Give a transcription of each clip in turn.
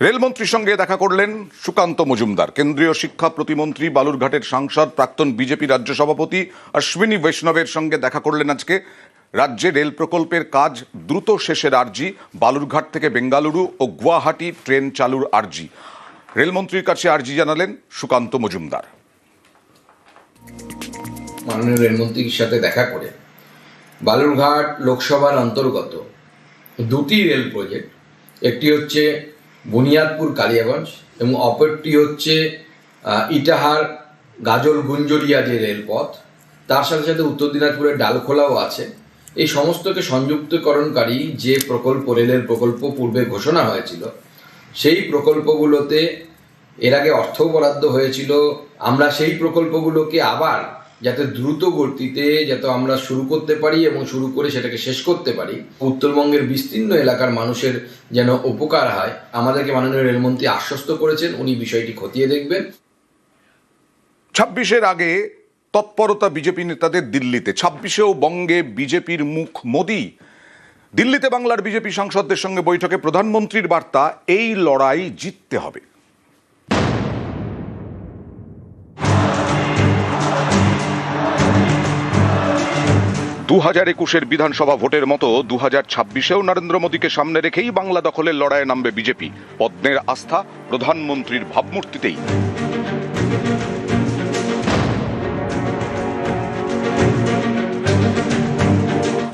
রেলমন্ত্রীর সঙ্গে দেখা করলেন সুকান্ত মজুমদার। কেন্দ্রীয় শিক্ষা প্রতিমন্ত্রী বালুরঘাটের সাংসদ, প্রাক্তন বিজেপি রাজ্য সভাপতি অশ্বিনী বৈষ্ণবের সঙ্গে দেখা করলেন আজকে। রাজ্যে রেল প্রকল্পের কাজ দ্রুত শেষের আর্জি, বালুরঘাট থেকে বেঙ্গালুরু ও গুয়াহাটি ট্রেন চালুর আর্জি। রেলমন্ত্রীর কাছে আর্জি জানালেন সুকান্ত মজুমদার। মাননীয় রেলমন্ত্রীর সাথে দেখা করে বালুরঘাট লোকসভার অন্তর্গত দুটি রেল প্রজেক্ট, একটি হচ্ছে বুনিয়াদপুর, কালিয়াগঞ্জ এবং অপরটি হচ্ছে ইটাহার, গাজল, গুঞ্জরিয়া যে রেলপথ, তার সাথে সাথে উত্তর দিনাজপুরের ডালখোলাও আছে। এই সমস্তকে সংযুক্তকরণকারী যে প্রকল্প, রেলের প্রকল্প পূর্বে ঘোষণা হয়েছিল, সেই প্রকল্পগুলোতে এর আগে অর্থ বরাদ্দ হয়েছিল। আমরা সেই প্রকল্পগুলোকে আবার যাতে দ্রুত গতিতে যাতে আমরা শুরু করতে পারি এবং শুরু করে সেটাকে শেষ করতে পারি। উত্তরবঙ্গের বিস্তীর্ণ এলাকার মানুষের যেন উপকার হয়, আমাদেরকে মাননীয় রেলমন্ত্রী আশ্বস্ত করেছেন, উনি বিষয়টি খতিয়ে দেখবেন। ছাব্বিশের আগে তৎপরতা বিজেপি নেতাদের দিল্লিতে, ছাব্বিশেও বঙ্গে বিজেপির মুখ মোদি। দিল্লিতে বাংলার বিজেপি সাংসদদের সঙ্গে বৈঠকে প্রধানমন্ত্রীর বার্তা, এই লড়াই জিততে হবে। দু হাজার একুশের বিধানসভা ভোটের মতো দু হাজার ছাব্বিশেও নরেন্দ্র মোদীকে সামনে রেখেই বাংলা দখলের লড়াইয়ে নামবে বিজেপি। পদ্মের আস্থা প্রধানমন্ত্রীর ভাবমূর্তিতেই।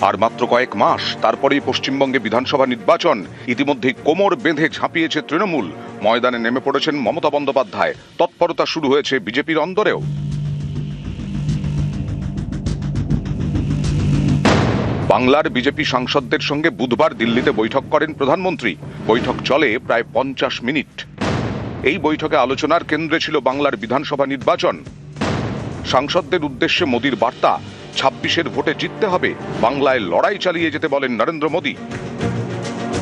আর মাত্র কয়েক মাস, তারপরেই পশ্চিমবঙ্গে বিধানসভা নির্বাচন। ইতিমধ্যেই কোমর বেঁধে ঝাঁপিয়েছে তৃণমূল। ময়দানে নেমে পড়েছেন মমতা বন্দ্যোপাধ্যায়। তৎপরতা শুরু হয়েছে বিজেপির অন্দরেও। বাংলার বিজেপি সাংসদদের সঙ্গে বুধবার দিল্লিতে বৈঠক করেন প্রধানমন্ত্রী। বৈঠক চলে প্রায় পঞ্চাশ মিনিট। এই বৈঠকে আলোচনার কেন্দ্রে ছিল বাংলার বিধানসভা নির্বাচন। সাংসদদের উদ্দেশ্যে মোদীর বার্তা, ছাব্বিশের ভোটে জিততে হবে, বাংলায় লড়াই চালিয়ে যেতে বলেন নরেন্দ্র মোদী।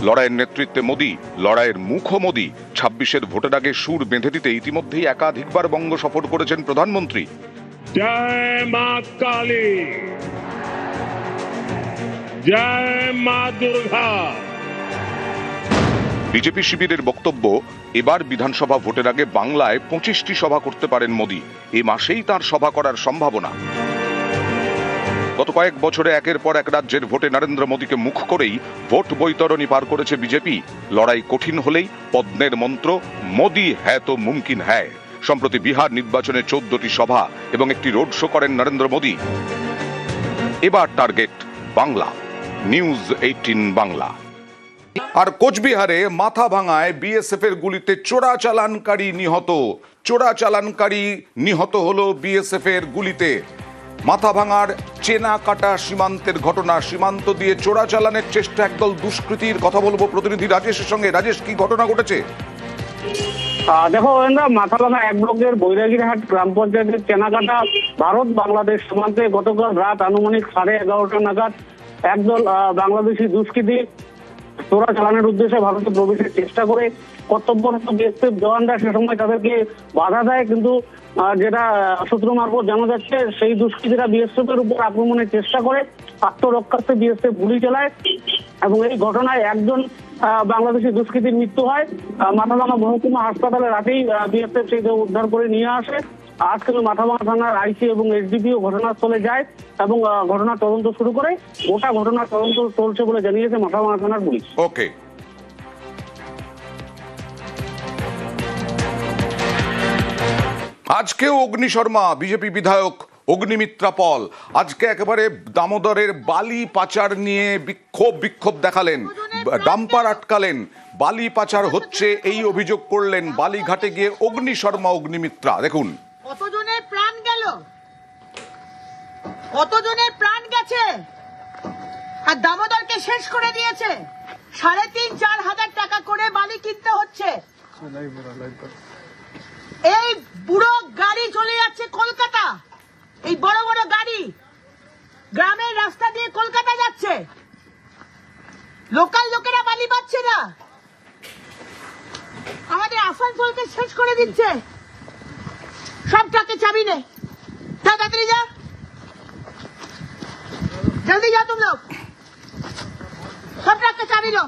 লড়াইয়ের নেতৃত্বে মোদী, লড়াইয়ের মুখও মোদী। ছাব্বিশের ভোটের আগে সুর বেঁধে দিতে ইতিমধ্যেই একাধিকবার বঙ্গ সফর করেছেন প্রধানমন্ত্রী। জয় মা কালী। বিজেপি শিবিরের বক্তব্য, এবার বিধানসভা ভোটের আগে বাংলায় পঁচিশটি সভা করতে পারেন মোদী। এ মাসেই তার সভা করার সম্ভাবনা। গত কয়েক বছরে একের পর এক রাজ্যের ভোটে নরেন্দ্র মোদীকে মুখ করেই ভোট বৈতরণী পার করেছে বিজেপি। লড়াই কঠিন হলেই পদ্মের মন্ত্র, মোদী হ্যায় তো মুমকিন হ্যায়। সম্প্রতি বিহার নির্বাচনে চোদ্দটি সভা এবং একটি রোড শো করেন নরেন্দ্র মোদী। এবার target Bangla. News eighteen Bangla. আর কোচবিহারে মাথা ভাঙায় বিএসএফ এর গুলিতে চোরা চালানকারী নিহত। চোরা চালানকারী নিহত হলো বিএসএফ এর গুলিতে। মাথা ভাঙার চেনা কাটা সীমান্তের ঘটনা, সীমান্ত দিয়ে চোরা চালানের চেষ্টা একদল দুষ্কৃতীর কথা বলব প্রতিনিধি রাজেশের সঙ্গে। রাজেশ, কি ঘটনা ঘটেছে? দেখো ওয়েন্দা মাথাভাঙা এক ব্লকের বৈরাগীরহাট গ্রাম পঞ্চায়েতের চেনাকাটা ভারত বাংলাদেশ সীমান্তে গতকাল রাত আনুমানিক সাড়ে এগারোটা নাগাদ একদল বাংলাদেশি দুষ্কৃতী চোরা চালানোর উদ্দেশ্যে ভারতে প্রবেশের চেষ্টা করে কর্তব্যরত বিএসএফ জওয়ানরা সে সময় তাদেরকে বাধা দেয়, কিন্তু যেটা সূত্র মারফত জানা যাচ্ছে, সেই দুষ্কৃতীরা বিএসএফ এর উপর আক্রমণের চেষ্টা করে আত্মরক্ষার্থে বিএসএফ গুলি চালায় এবং এই ঘটনায় একজন বাংলাদেশি দুষ্কৃতীর মৃত্যু হয়। মাথাভাঙা মহকুমা হাসপাতালে রাতেই বিএসএফ সেই উদ্ধার করে নিয়ে আসে। আজ কিন্তু মাথাভাঙা থানার আইসি এবং এসডিপিও ঘটনাস্থলে যায় এবং আহ, ঘটনার তদন্ত শুরু করে। গোটা ঘটনার তদন্ত চলছে বলে জানিয়েছে মাথাভাঙা থানার পুলিশ। ওকে। আজকেও অগ্নি শর্মা বিজেপি বিধায়ক অগ্নিমিত্রা পল। আজকে একেবারে দামোদরের বালি পাচার নিয়ে বিক্ষোভ বিক্ষোভ দেখালেন ডাম্পার আটকালেন বালি পাচার হচ্ছে এই অভিযোগ করলেন বালিঘাটে গিয়ে অগ্নি শর্মা অগ্নিমিত্রা। দেখুন। কতজনের প্রাণ গেল? কতজনের প্রাণ গেছে? আর দামোদরকে শেষ করে দিয়েছে। সাড়ে তিন, চার হাজার টাকা করে বালি কিনতে হচ্ছে। এই বুড়ো গাড়ি চলে যাচ্ছে কলকাতা। এই বড় বড় গাড়ি গ্রামের রাস্তা দিয়ে কলকাতা যাচ্ছে। লোকাল লোকেরা বালি পাচ্ছে না। আমাদের আসানসোলকে শেষ করে দিচ্ছে। সব ট্রাকে চাবি নে। তাড়াতাড়ি যা। জলদি যা তুমি লোক সব ট্রাকে চাবি লো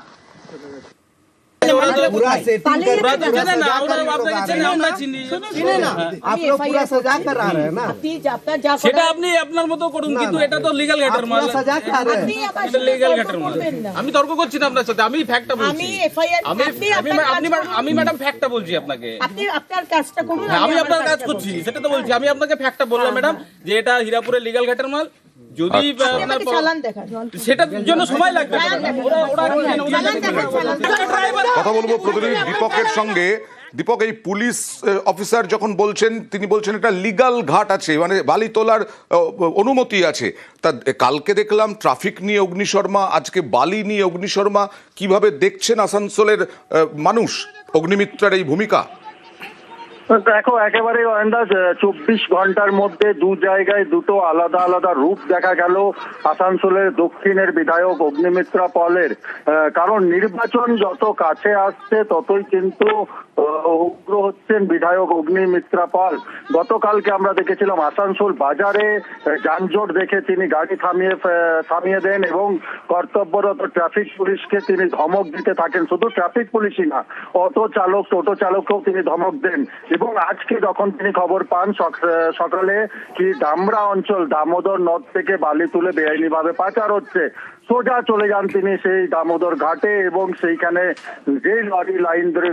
ওরা তো पूरा सेटिंग पाले करके लेके पूरा চেনে না सजा ওরা कर আপনাকে लोग आ চেনে रहे हैं। আমরা চিনি चिने ना आप लोग पूरा सजा कर आ रहे हैं ना আপনি যা- আপনার যা সেটা করার- আপনি আপনার মতো করুন না, কিন্তু না। এটা তো লিগ্যাল ঘাটের आप মাল पूरा सजा के आ रहे আপনি हैं আমার এটা সাথে লিগ্যাল তর্ক ঘাটের মাল করবেন না। আমি তর্ক করছি না আপনার সাথে আমি ফ্যাক্টটা বলছি আমি এফআইআর আমি আপনি আমি আপনার আপনি কাজ আমি ম্যাডাম ফ্যাক্টটা বলছি আপনাকে আপনি আপনার কাজটা করুন হ্যাঁ, আমি আমার আপনার কাজ কাজটা করছি করছি। সেটা তো বলছি আমি আপনাকে ফ্যাক্টটা বললাম ম্যাডাম যে এটা হীরাপুরের লিগ্যাল ঘাটের মাল যদি আচ্ছা। সেটার জন্য সময় লাগবে। কথা বলব প্রতিনিধি দীপকের সঙ্গে। দীপক এই পুলিশ অফিসার যখন বলছেন তিনি বলছেন একটা লিগাল ঘাট আছে মানে বালি তোলার অনুমতি আছে। তা কালকে দেখলাম ট্রাফিক নিয়ে অগ্নিশর্মা আজকে বালি নিয়ে অগ্নিশর্মা কীভাবে দেখছেন আসানসোলের মানুষ অগ্নিমিত্রার এই ভূমিকা? দেখো, একেবারে আন্দাজ চব্বিশ ঘণ্টার মধ্যে দু জায়গায় দুটো আলাদা আলাদা রূপ দেখা গেল, আসানসোলের দক্ষিণের বিধায়ক অগ্নিমিত্রা পলের। কারণ নির্বাচন যত কাছে আসছে, ততই কিন্তু উগ্র হচ্ছেন বিধায়ক অগ্নিমিত্রা পাল। গতকালকে আমরা দেখেছিলাম আসানসোল বাজারে যানজট দেখে তিনি গাড়ি থামিয়ে থামিয়ে দেন এবং কর্তব্যরত ট্রাফিক পুলিশকে তিনি ধমক দিতে থাকেন। শুধু ট্রাফিক পুলিশই না, অটো চালক, টোটো চালককেও তিনি ধমক দেন। এবং আজকে যখন তিনি খবর পান, সক- সকালে কি ডামরা অঞ্চল, দামোদর নদ থেকে বালি তুলে বেআইনিভাবে পাচার হচ্ছে সোজা চলে যান তিনি সেই দামোদর ঘাটে এবং সেইখানে যে লরি লাইন ধরে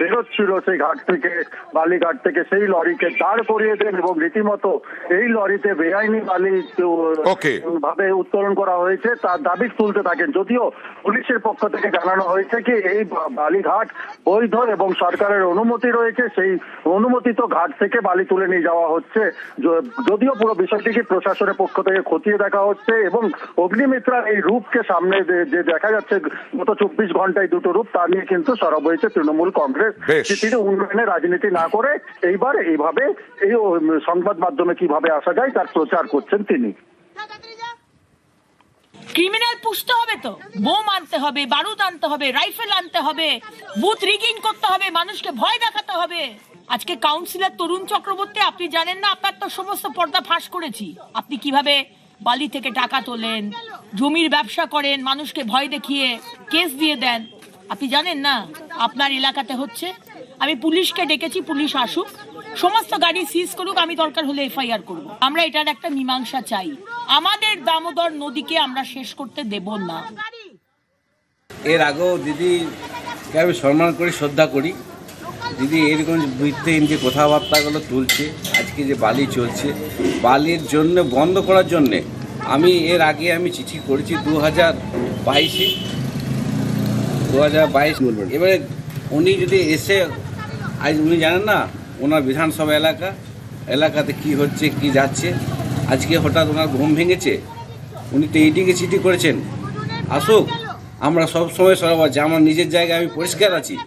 বেরোচ্ছিল সেই ঘাট থেকে বালিঘাট থেকে সেই লরিকে দাঁড় করিয়ে দেন এবং রীতিমতো এই লরিতে বেআইনি বালি ভাবে উত্তোলন করা হয়েছে তার দাবি তুলতে থাকেন। যদিও পুলিশের পক্ষ থেকে জানানো হয়েছে কি এই বালিঘাট বৈধ এবং সরকারের অনুমতি রয়েছে সেই অনুমোদিত ঘাট থেকে বালি তুলে নিয়ে যাওয়া হচ্ছে। যদিও পুরো বিষয়টিকে প্রশাসনের পক্ষ থেকে খতিয়ে দেখা হচ্ছে এবং অগ্নিমিত্রার এই রূপকে সামনে যে- দেখা যাচ্ছে গত চব্বিশ ঘন্টায় দুটো রূপ তা নিয়ে কিন্তু সরব হয়েছে তৃণমূল কংগ্রেস। উন্নয়নের রাজনীতি না করে এইবার এইভাবে এই সংবাদ মাধ্যমে কীভাবে আসা যায় তার প্রচার করছেন তিনি। ক্রিমিনাল পুষতে হবে তো। বোম আনতে হবে বারুদ আনতে হবে রাইফেল আনতে হবে বুথ রিগিং করতে হবে মানুষকে ভয় দেখাতে হবে। আজকে কাউন্সিলর তরুণ চক্রবর্তী আপনি জানেন না আপনার তো সমস্ত পর্দা ফাঁস করেছি। আপনি কীভাবে বালি থেকে টাকা তোলেন? জমির ব্যবসা করেন, মানুষকে ভয় দেখিয়ে কেস দিয়ে দেন। আপনি জানেন না আপনার এলাকাতে হচ্ছে? আমি পুলিশকে ডেকেছি, পুলিশ আসুক। সমস্ত গাড়ি সিজ করুক, আমি দরকার হলে এফআইআর করব। আমরা এটার একটা মীমাংসা চাই। আমাদের দামোদর নদীকে আমরা শেষ করতে দেব না। এর আগেও দিদিকে আমি সম্মান করি, শ্রদ্ধা করি। দিদি এরকম বুঝতেন যে কথাবার্তাগুলো তুলছে। আজকে যে বালি চলছে, বালির জন্য, বন্ধ করার জন্যে আমি এর আগে আমি চিঠি করেছি দু হাজার বাইশে। দু হাজার বাইশ। এবারে উনি যদি এসে, আজ উনি জানেন না, ওনার বিধানসভা এলাকা, এলাকাতে কি হচ্ছে, কি যাচ্ছে, আজকে হঠাৎ ওনার ঘুম ভেঙেছে, উনি তো এইদিকে চিঠি করেছেন। আসুক, আমরা সব সময় সরব আছি আমার নিজের জায়গায় আমি পরিষ্কার আছি।